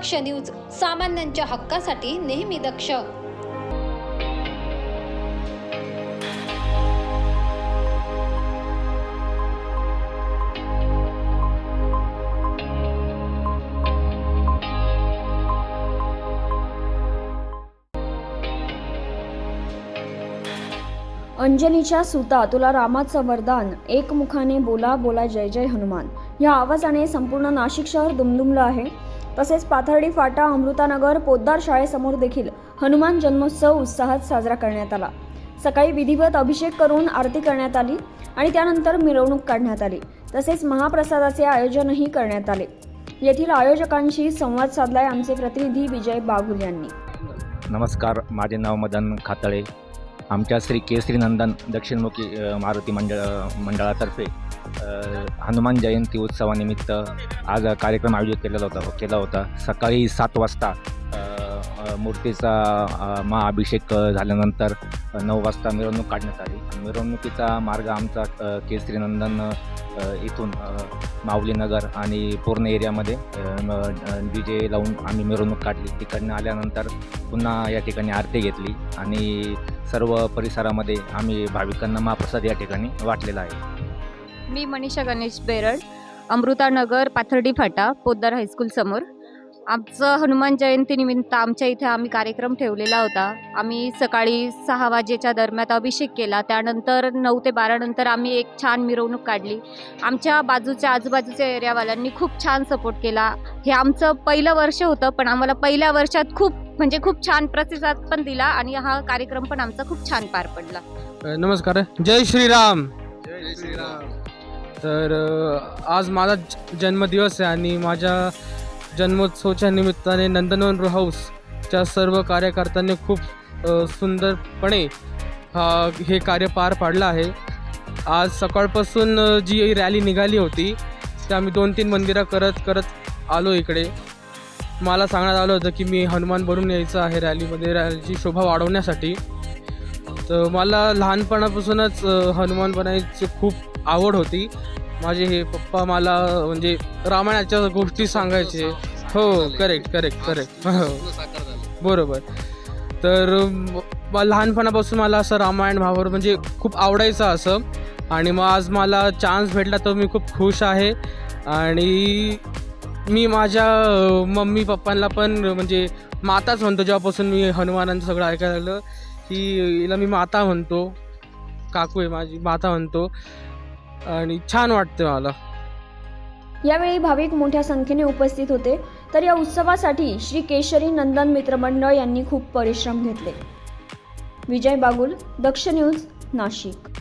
दक्ष news सामान्यांच्या हक्कासाठी नेहमी दक्ष. अंजनीच्या सुता तुला रामाचं वरदान एकमुखाने बोला बोला जय जय हनुमान. या आवाजाने संपूर्ण नाशिक शहर दुमदुमलं आहे. तसेच पाथर्डी फाटा अमृतानगर पोद्दार शाळेसमोर देखील हनुमान जन्मोत्सव उत्साहात साजरा करण्यात आला. सकाळी विधिवत अभिषेक करून आरती करण्यात आली आणि त्यानंतर मिरवणूक काढण्यात आली. तसेच महाप्रसादाचे आयोजनही करण्यात आले. येथील आयोजकांशी संवाद साधलाय आमचे प्रतिनिधी विजय बागुल यांनी. नमस्कार माझे नाव मदन खातळे. आमच्या श्री केसरी नंदन दक्षिणमुखी मारुती मंडळ मंडळातर्फे हनुमान जयंती उत्सवानिमित्त आज कार्यक्रम आयोजित केलेला होता केला होता. सकाळी सात वाजता मूर्तीचा महाअभिषेक झाल्यानंतर नऊ वाजता मिरवणूक काढण्यात आली. मिरवणुकीचा मार्ग आमचा केसरी नंदन इथून माऊलीनगर आणि पूर्ण एरियामध्ये डी जे लावून आम्ही मिरवणूक काढली. तिकडनं आल्यानंतर पुन्हा या ठिकाणी आरती घेतली आणि सर्व परिसरामध्ये आम्ही भाविकांना महाप्रसाद या ठिकाणी वाटलेला आहे. मी मनीषा गणेश बेरड अमृतानगर पाथर्डी फाटा पोद्दार हायस्कूल समोर. आमचं हनुमान जयंतीनिमित्त आमच्या इथे आम्ही कार्यक्रम ठेवलेला होता. आम्ही सकाळी सहा वाजेच्या दरम्यान अभिषेक केला. त्यानंतर नऊ ते बारा नंतर आम्ही एक छान मिरवणूक काढली. आमच्या बाजूच्या आजूबाजूच्या एरियावाल्यांनी खूप छान सपोर्ट केला. हे आमचं पहिलं वर्ष होतं पण आम्हाला पहिल्या वर्षात खूप म्हणजे खूप छान प्रतिसाद पण दिला आणि हा कार्यक्रम पण आमचा खूप छान पार पडला. नमस्कार. जय श्रीराम. तर आज माझा ज- जन्मदिवस आहे आणि माझ्या जन्मोत्सवाच्या निमित्ताने नंदनवन रो हाऊसच्या सर्व कार्यकर्त्यांनी खूप सुंदरपणे हा हे कार्य पार पाडलं आहे. आज सकाळपासून जी रॅली निघाली होती ते आम्ही दोन तीन मंदिरं करत करत आलो इकडे. मला सांगण्यात आलं होतं की मी हनुमान भरून यायचं आहे रॅलीमध्ये रॅलीची शोभा वाढवण्यासाठी. तर मला लहानपणापासूनच हनुमान बनायची खूप आवड होती. माझे हे पप्पा मला म्हणजे रामायणाच्या गोष्टी सांगायचे. हो करेक्ट करेक्ट करेक्ट बरोबर. तर लहानपणापासून मला असं रामायण भावर म्हणजे खूप आवडायचं असं. आणि मग आज मला चान्स भेटला तर मी खूप खुश आहे. आणि मी माझ्या मम्मी पप्पांना पण म्हणजे माताच म्हणतो. जेव्हापासून मी हनुमानांचं सगळं ऐकायला लागलं की हिला मी माता म्हणतो. काकू आहे माझी माता म्हणतो. आणि छान वाटते मला. यावेळी भाविक मोठ्या संख्येने उपस्थित होते. तर या उत्सवासाठी श्री केशरी नंदन मित्रमंडळ यांनी खूप परिश्रम घेतले. विजय बागुल दक्ष न्यूज नाशिक.